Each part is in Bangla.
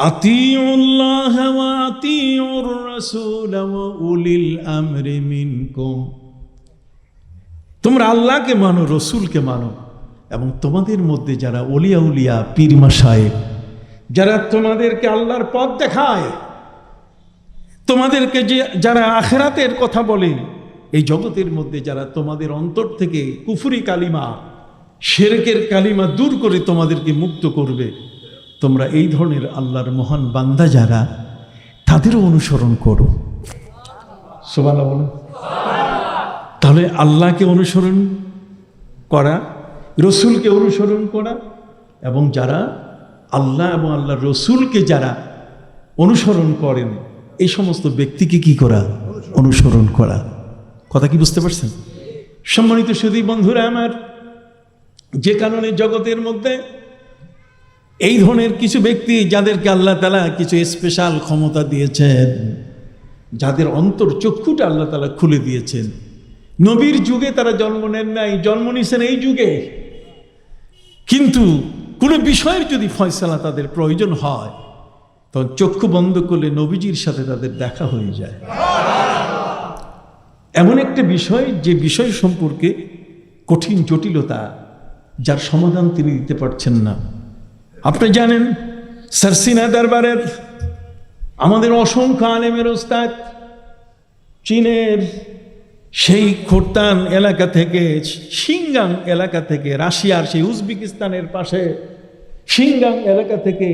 أطيعوا الله وأطيعوا الرسول وأولي الأمر منكم তোমরা আল্লাহকে মানো রসুলকে মানো এবং তোমাদের মধ্যে যারা অলিয়া উলিয়া পীরমা সাহেব যারা তোমাদেরকে আল্লাহর পথ দেখায় তোমাদেরকে যে যারা আখেরাতের কথা বলে এই জগতের মধ্যে যারা তোমাদের অন্তর থেকে কুফুরি কালিমা শেরেকের কালিমা দূর করে তোমাদেরকে মুক্ত করবে তোমরা এই ধরনের আল্লাহর মহান বান্দা যারা, তাদেরও অনুসরণ করো। সোবালা বলো তাহলে আল্লাহকে অনুসরণ করা, রসুলকে অনুসরণ করা, এবং যারা আল্লাহ এবং আল্লাহ রসুলকে যারা অনুসরণ করেন, এই সমস্ত ব্যক্তিকে কি করা? অনুসরণ করা। কথা কি বুঝতে পারছেন? সম্মানিত সুদী বন্ধুরা আমার, যে কারণে জগতের মধ্যে এই ধরনের কিছু ব্যক্তি যাদেরকে আল্লাহ তালা কিছু স্পেশাল ক্ষমতা দিয়েছেন, যাদের অন্তর চক্ষুটা আল্লাহ তালা খুলে দিয়েছেন। নবীর যুগে তারা জন্ম নেন নাই, জন্ম নিয়েছেন এই যুগে। কিন্তু কোনো বিষয়ের যদি ফয়সালা তাদের প্রয়োজন হয়, তখন চক্ষু বন্ধ করলে নবীজির সাথে তাদের দেখা হয়ে যায়। এমন একটা বিষয়, যে বিষয় সম্পর্কে কঠিন জটিলতা, যার সমাধান তিনি দিতে পারছেন না। আপনি জানেন সারসিনা দরবারের আমাদের অসংখ্য আলেমের ওস্তাদ, চীনের সেই খোরতান এলাকা থেকে সিঙ্গাং এলাকা থেকে, রাশিয়ার সেই উজবেকিস্তানের পাশে সিঙ্গাং এলাকা থেকে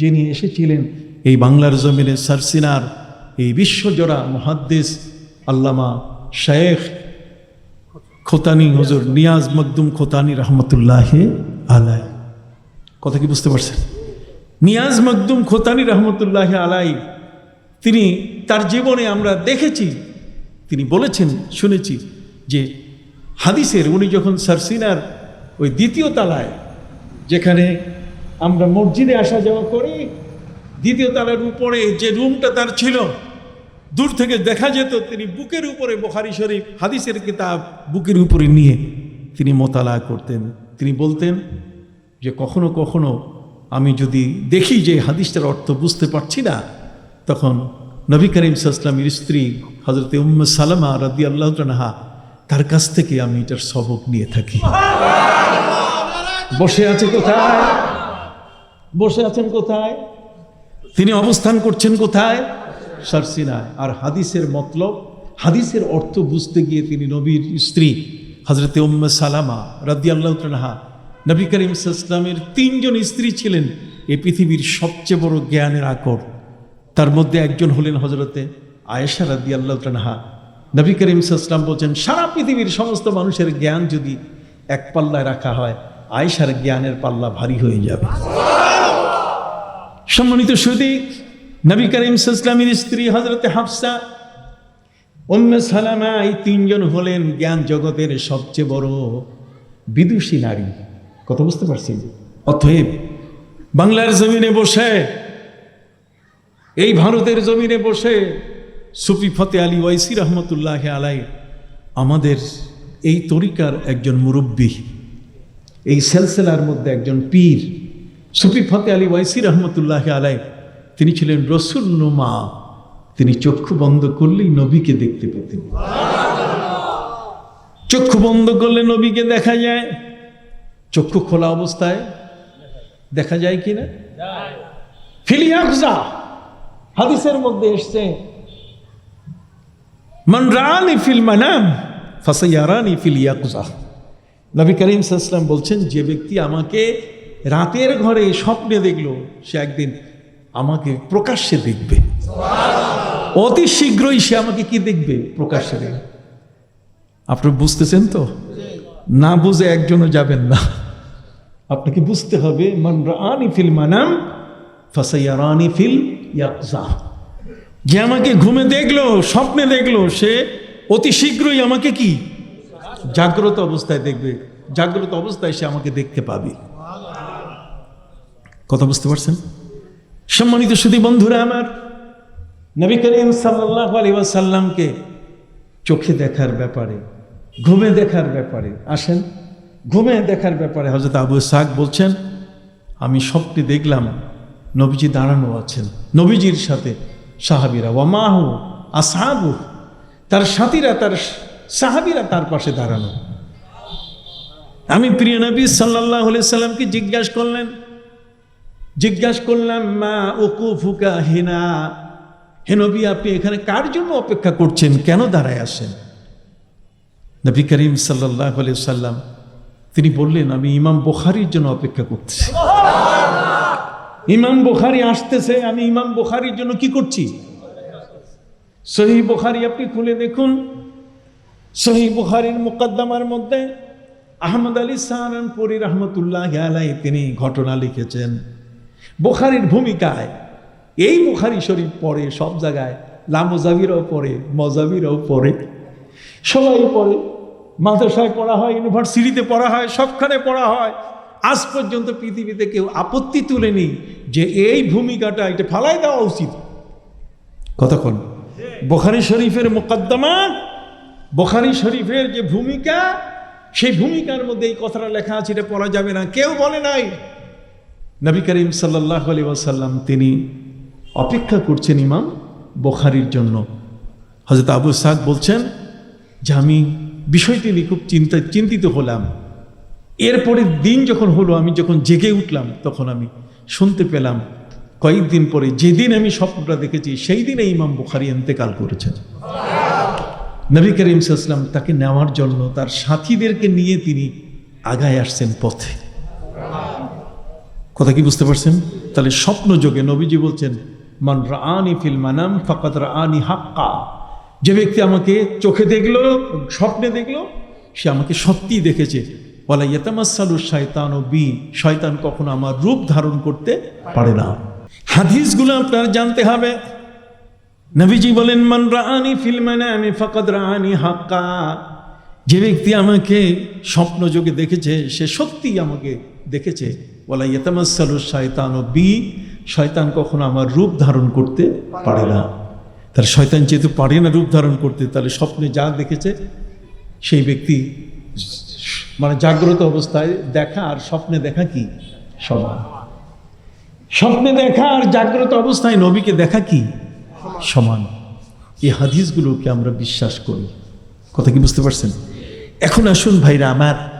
যিনি এসেছিলেন, এই বাংলার জমিনে সারসিনার এই বিশ্বজোড়া মহাদ্দেশ আল্লামা শেখ খোতানি হুজুর নিয়াজ মকদুম খোতানি রহমতুল্লাহ আলাই কথা কি বুঝতে পারছেন? নিয়াজ মকদুম খোতানি রহমতুল্লাহ আলাই তিনি তার জীবনে আমরা দেখেছি, তিনি বলেছেন, শুনেছি যে হাদিসের উনি যখন সারসিনার ওই দ্বিতীয় তালায়, যেখানে আমরা মসজিদে আসা যাওয়া করি, দ্বিতীয় তালার উপরে যে রুমটা তার ছিল, দূর থেকে দেখা যেত তিনি বুকের উপরে বোখারি শরীফ হাদিসের কিতাব বুকের উপরে নিয়ে তিনি মোতালা করতেন। তিনি বলতেন যে কখনো কখনো আমি যদি দেখি যে হাদিসটার অর্থ বুঝতে পারছি না তখন নবী করিম সাল্লামের স্ত্রী হজরত উম্ম সালামা রাদি আল্লাহ নাহা তার কাছ থেকে আমি এটার সবক নিয়ে থাকি। বসে আছে কোথায়? বসে আছেন কোথায়? তিনি অবস্থান করছেন কোথায়? সারসিনায় আর হাদিসের মতলব হাদিসের অর্থ বুঝতে গিয়ে তিনি নবীর স্ত্রী হজরতে উম্মে সালামা রাদি আল্লাহ নাহা নবী করিম সাল্লামের তিনজন স্ত্রী ছিলেন। এ পৃথিবীর সবচেয়ে বড় জ্ঞানের আকর। তার মধ্যে একজন হলেন হজরতে আয়েশা রাদি আল্লাহ নাহা নবী করিম সাল্লাম বলছেন সারা পৃথিবীর সমস্ত মানুষের জ্ঞান যদি এক পাল্লায় রাখা হয় আয়েশার জ্ঞানের পাল্লা ভারী হয়ে যাবে। সম্মানিত সুদী নবী করিম সাল্লামের স্ত্রী হজরতে হাফসা। উম্মে সালামা এই তিনজন হলেন জ্ঞান জগতের সবচেয়ে বড় বিদুষী নারী। কথা বুঝতে পারছি? অতএব বাংলার জমিনে বসে, এই ভারতের জমিনে বসে সুফি ফতে আলী ওয়াইসি রহমতুল্লাহ আলাই আমাদের এই তরিকার একজন মুরব্বী, এই সেলসেলার মধ্যে একজন পীর সুফি ফতে আলী ওয়াইসি রহমতুল্লাহ আলাই তিনি ছিলেন রসুল নুমা তিনি চক্ষু বন্ধ করলেই নবীকে দেখতে পেতেন। চক্ষু বন্ধ করলে নবীকে দেখা যায়। চক্ষু খোলা অবস্থায় দেখা যায় কি না ফিলিয়াকজা হাদিসের মধ্যে এসছে মান রানি ফিল মানাম ফাসাইয়ারানি ফিল ইয়াকজা নবী করিম সাল্লাম বলছেন যে ব্যক্তি আমাকে রাতের ঘরে স্বপ্নে দেখল সে একদিন আমাকে প্রকাশ্যে দেখবে। অতি শীঘ্রই সে আমাকে কি দেখবে? প্রকাশ্যে দেখবে। আপনি বুঝতেছেন তো? না বুঝে একজনও যাবেন না। আপনাকে বুঝতে হবে মান ফিল মানাম ফাসাইয়ারানি ফিল ইয়াকজা। যে আমাকে ঘুমে দেখল, স্বপ্নে দেখল, সে অতি শীঘ্রই আমাকে কি? জাগ্রত অবস্থায় দেখবে। জাগ্রত অবস্থায় সে আমাকে দেখতে পাবে। কথা বুঝতে পারছেন? সম্মানিত সুদী বন্ধুরা আমার, নবী করিম সাল্লাহ চোখে দেখার ব্যাপারে, ঘুমে দেখার ব্যাপারে আসেন। ঘুমে দেখার ব্যাপারে হজরত আবু সাক বলছেন, আমি স্বপ্নে দেখলাম, নবীজি দাঁড়ানো আছেন, নবীজির সাথে সাহাবিরা ওয়ামাহু আসাহাবু তার সাথীরা, তার সাহাবিরা তার পাশে দাঁড়ানো আমি প্রিয় নবী সাল্লাহ সাল্লামকে জিজ্ঞাসা করলেন, জিজ্ঞাসা করলাম, মা ওকু ফুকা হিনা? হে নবী, আপনি এখানে কার জন্য অপেক্ষা করছেন? কেন দাঁড়ায় আসেন নবী করিম সাল্লাহ সাল্লাম তিনি বললেন, আমি ইমাম বুখারির জন্য অপেক্ষা করছি। ইমাম বুখারি আসতেছে, আমি ইমাম বুখারির জন্য কি করছি? সহি বুখারি, আপনি খুলে দেখুন। সহি বুখারির মুকদ্দমার মধ্যে আহমদ আলী সাহারানপুরি রহমতুল্লাহ আলাই তিনি ঘটনা লিখেছেন। বুখারির ভূমিকায়, এই বুখারি শরীফ পড়ে সব জায়গায়, লামোজাবিরাও পড়ে, মজাবিরাও পড়ে, সবাই পড়ে। মাদ্রাসায় পড়া হয়, ইউনিভার্সিটিতে পড়া হয়, সবখানে পড়া হয়। আজ পর্যন্ত পৃথিবীতে কেউ আপত্তি তুলেনি যে এই ভূমিকাটা এটা ফালাই দেওয়া উচিত। কতক্ষণ বোখারি শরীফের মোকদ্দমা, বোখারি শরীফের যে ভূমিকা, সেই ভূমিকার মধ্যে এই কথাটা লেখা আছে, এটা পড়া যাবে না। কেউ বলে নাই। নবী করিম সাল্লাহ আলী ওয়াসাল্লাম তিনি অপেক্ষা করছেন ইমাম বোখারির জন্য। হজরত আবু সাদ বলছেন যে আমি বিষয়টি নিয়ে খুব চিন্তা, চিন্তিত হলাম। এরপরে দিন যখন হলো, আমি যখন জেগে উঠলাম, তখন আমি শুনতে পেলাম, কয়েকদিন পরে যেদিন আমি স্বপ্নটা দেখেছি সেই দিনে ইমাম বুখারি এন্তেকাল করেছেন। নবী করিম সাল্লাম তাকে নেওয়ার জন্য তার সাথীদেরকে নিয়ে তিনি আগায় আসছেন পথে। কথা কি বুঝতে পারছেন? তাহলে স্বপ্ন যোগে নবীজি বলছেন, মান রা আনি ফিল মানাম ফাকাত রানি হাক্কা। যে ব্যক্তি আমাকে চোখে দেখল, স্বপ্নে দেখল, সে আমাকে সত্যিই দেখেছে। বলা ইয়েতামাসালু শয়তান ও বি, শয়তান কখনো আমার রূপ ধারণ করতে পারে না। হাদিসগুলো আপনার জানতে হবে। নবীজি বলেন, মান রানি ফিল মানামি ফাকাদ রানি হাক্কা। যে ব্যক্তি আমাকে স্বপ্ন যোগে দেখেছে, সে সত্যি আমাকে দেখেছে। বলা ইয়েতামাসালু শয়তান ও বি, শয়তান কখনো আমার রূপ ধারণ করতে পারে না। তার শয়তান যেহেতু পারে না রূপ ধারণ করতে, তাহলে স্বপ্নে যা দেখেছে, সেই ব্যক্তি মানে জাগ্রত অবস্থায় দেখা আর স্বপ্নে দেখা কি? সমান। স্বপ্নে দেখা আর জাগ্রত অবস্থায় নবীকে দেখা কি? সমান। এই হাদিসগুলোকে আমরা বিশ্বাস করি। কথা কি বুঝতে পারছেন? এখন আসুন ভাইরা, আমার